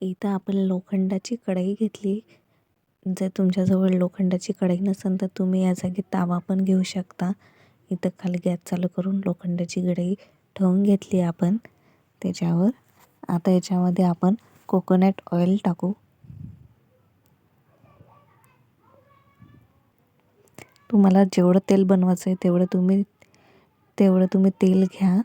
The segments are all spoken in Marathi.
इथं आपण लोखंडाची कढई घेतली. जर तुमच्याजवळ लोखंडाची कढई नसेल तर तुम्ही या जागी तावा पण घेऊ शकता. इथं खाली गॅस चालू करून लोखंडाची कढई ठेवून घेतली आपण. त्याच्यावर आता याच्यामध्ये आपण कोकोनट ऑइल टाकू. तुम्हाला जेवढं तेल बनवायचं आहे तेवढं तुम्ही तेवढं तुम्ही तेल घ्या.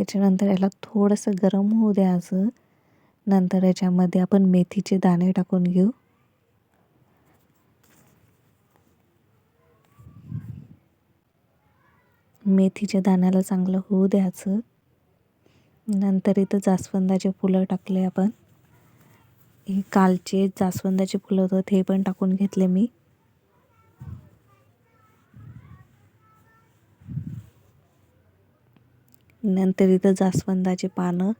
त्याच्यानंतर याला थोडंसं गरम होऊ द्यायचं नंतर याच्यामध्ये आपण मेथीचे दाणे टाकून घेऊ. मेथीच्या दाण्याला चांगलं होऊ द्यायचं नंतर इथं जास्वंदाचे फुलं टाकले आपण. हे कालचे जास्वंदाचे फुलं होतं ते पण टाकून घेतले मी. नंतर इथं जास्वंदाचे पानं.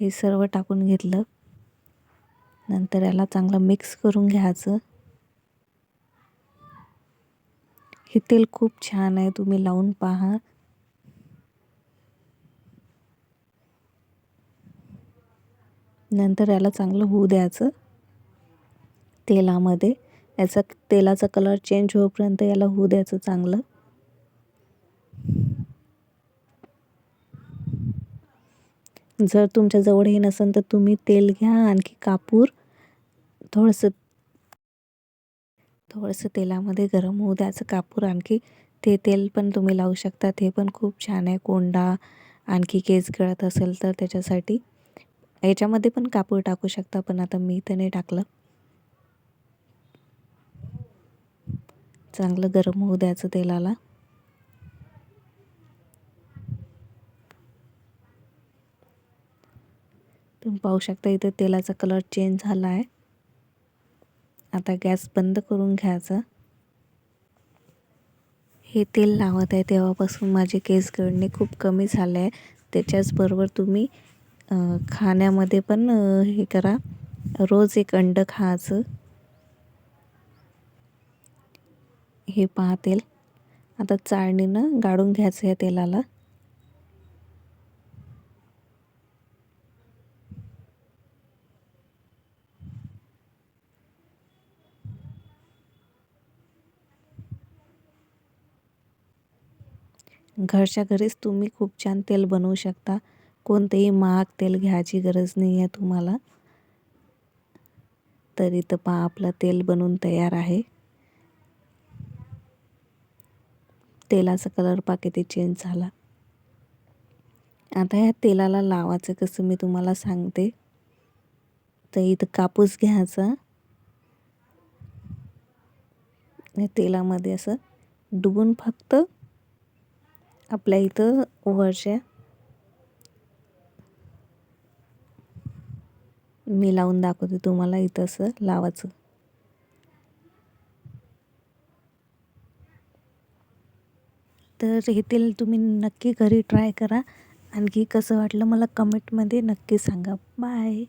हे सर्व टाकून घेतलं. नंतर याला चांगलं मिक्स करून घ्यायचं. हे तेल खूप छान आहे तुम्ही लावून पहा. नंतर याला चांगलं होऊ द्यायचं. तेलामध्ये. याचा तेलाचा कलर चेंज होईपर्यंत याला होऊ द्यायचं चांगलं. जर तुमच्याजवळ हे नसेल तर तुम्ही तेल घ्या आणखी कापूर. थोडंसं थोडंसं तेलामध्ये गरम होऊ द्यायचं कापूर आणखी ते तेल पण तुम्ही लावू शकता. ते पण खूप छान आहे. कोंडा आणखी केस गळत असेल तर त्याच्यासाठी. याच्यामध्ये पण कापूर टाकू शकता पण आता मी तर नाही टाकलं. चांगलं गरम होऊ द्यायचं तेलाला. तुम्ही पाहू शकता इथं तेलाचा कलर चेंज झाला आहे आता गॅस बंद करून घ्यायचा. हे तेल लावत आहे तेव्हापासून माझे केस गळणे खूप कमी झाले आहे. त्याच्याचबरोबर तुम्ही खाण्यामध्ये पण हे करा. रोज एक अंड खायचं. हे पहा तेल. आता चाळणीनं गाळून घ्यायचं या तेलाला. घरच्या घरीच तुम्ही खूप छान तेल बनवू शकता. कोणतेही महाग तेल घ्यायची गरज नाही आहे तुम्हाला. तर इथं पहा आपलं तेल बनवून तयार आहे. तेलाचा कलर पा किती चेंज झाला. आता ह्या तेलाला लावायचं कसं मी तुम्हाला सांगते. तर इथं कापूस घ्यायचा. तेलामध्ये असं डुबून फक्त आपल्या इथं वरच्या मी लावून दाखवते तुम्हाला इथं असं लावायचं. तर हे तेल तुम्ही नक्की घरी ट्राय करा. आणखी कसं वाटलं मला कमेंटमध्ये नक्की सांगा. बाय